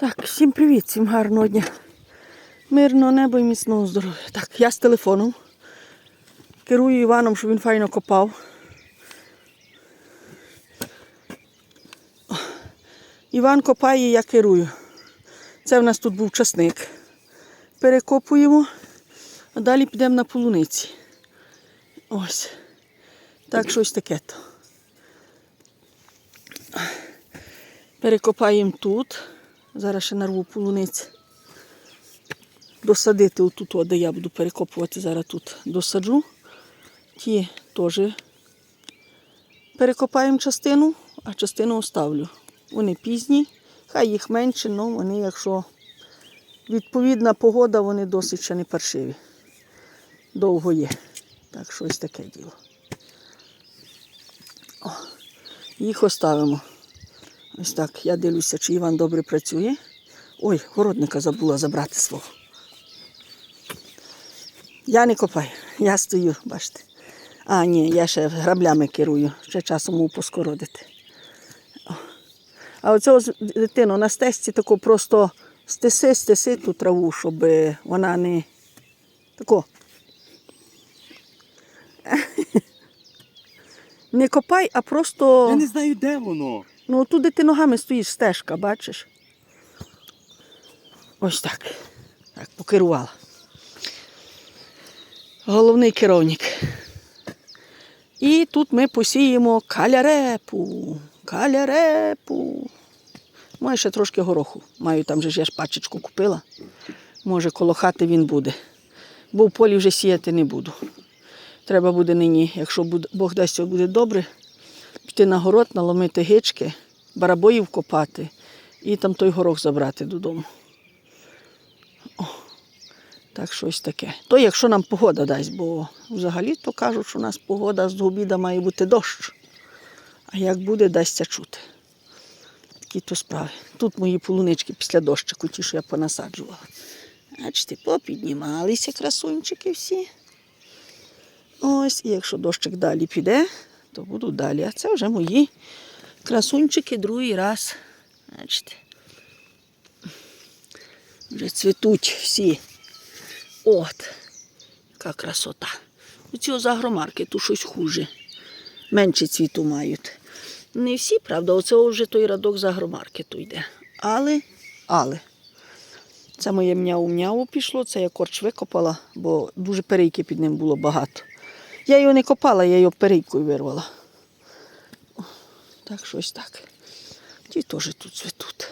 Так, всім привіт, всім гарного дня. Мирного неба і міцного здоров'я. Так, я з телефоном. Керую Іваном, щоб він файно копав. Іван копає, я керую. Це в нас тут був часник. Перекопуємо, а далі підемо на полуниці. Ось. Так, щось таке то. Перекопаємо тут. Зараз ще нарву полуниць. Досадити отут, о, де я буду перекопувати, зараз тут досаджу. Ті теж перекопаємо частину, а частину оставлю. Вони пізні, хай їх менше, але вони, якщо відповідна погода, вони досить ще не паршиві. Довго є. Так що ось таке діло. О, їх оставимо. Ось так, я дивлюся, чи Іван добре працює. Ой, городника забула забрати свого. Я не копаю, я стою, бачите. А, ні, я ще граблями керую, ще часом можу поскородити. А оцього дитину на стесці тако просто стеси, стеси ту траву, щоб вона не тако. Не копай, а просто. Я не знаю, де воно. Ну, туди ти ногами стоїш, стежка, бачиш? Ось так. Так, покерувала. Головний керівник. І тут ми посіємо калярепу. Калярепу. Маю ще трошки гороху. Маю там же ж я ж пачечку купила. Може, коло хати він буде. Бо в полі вже сіяти не буду. Треба буде нині, якщо Бог дасть, буде добре, піти на город, наломити гички, барабоїв копати і там той горох забрати додому. О, так щось таке. То якщо нам погода дасть, бо взагалі то кажуть, що у нас погода з обіда має бути дощ. А як буде, дасться чути. Такі то справи. Тут мої полунички після дощику, ті, що я понасаджувала. Бачите, попіднімалися красунчики всі. Ось, і якщо дощик далі піде, то буду далі. А це вже мої красунчики другий раз. Бачите. Вже цвітуть всі. От, яка красота. Оці з агромаркету щось хуже. Менше цвіту мають. Не всі, правда, оце вже той радок з агромаркету йде. Але, але. Це моє м'яу-м'яу пішло, це я корч викопала, бо дуже перейки під ним було багато. Я його не копала, я його перейкою вирвала. Так, щось так. Ті теж тут цвітуть.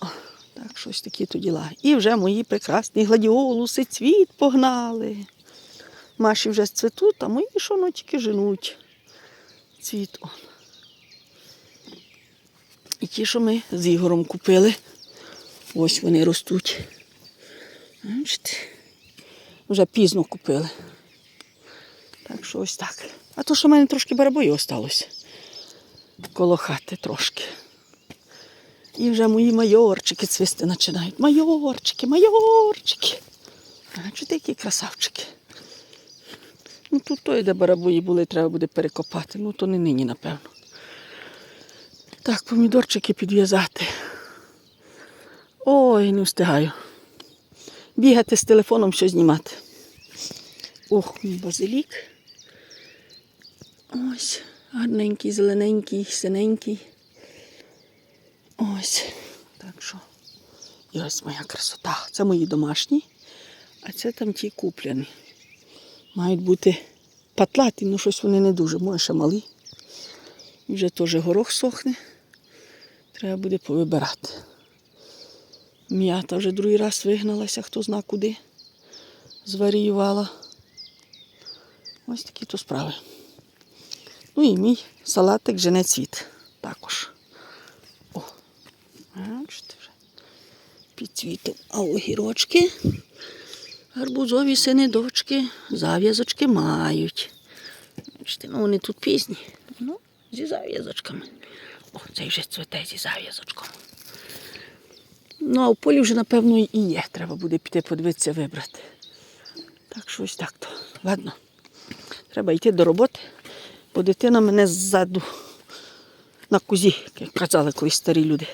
О, так, щось такі то діла. І вже мої прекрасні гладіолуси цвіт погнали. Маші вже цвітуть, а мої що ну женуть. Цвіт. он. І ті, що ми з Ігорем купили. Ось вони ростуть. Вже пізно купили. Так що ось так. А то, що в мене трошки барабою осталось. Коло хати трошки. І вже мої майорчики цвісти починають. Майорчики, майорчики. А чути, які красавчики. Ну тут той, де барабої були, треба буде перекопати. Ну то не нині, напевно. Так, помідорчики підв'язати. Ой, не встигаю. Бігати з телефоном, що знімати. Ох, базилік. Ось, гарненький, зелененький, синенький. Ось. Так що. І ось моя красота. Це мої домашні, а це там ті куплені. Мають бути патлаті, ну щось вони не дуже, може ще малі. І вже теж горох сохне. Треба буде повибирати. М'ята вже другий раз вигналася, хто зна куди. Зваріювала. Ось такі то справи. Ну і мій салатик жене цвіт також. О, бачите вже. Під цвітом. А огірочки, гарбузові сини дочки, зав'язочки мають. Бачите, ну вони тут пізні. Ну, зі зав'язочками. О, цей вже цвіте зі зав'язочком. Ну, а в полі вже, напевно, і є. Треба буде піти подивитися, вибрати. Так що ось так то. Ладно. Треба йти до роботи, бо дитина мене ззаду на кузі, як казали колись старі люди.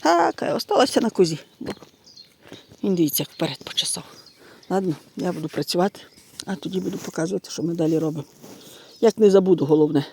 Так, а осталося на кузі. Бо він дивіться, як вперед почесав. Ладно, я буду працювати, а тоді буду показувати, що ми далі робимо. Як не забуду, головне.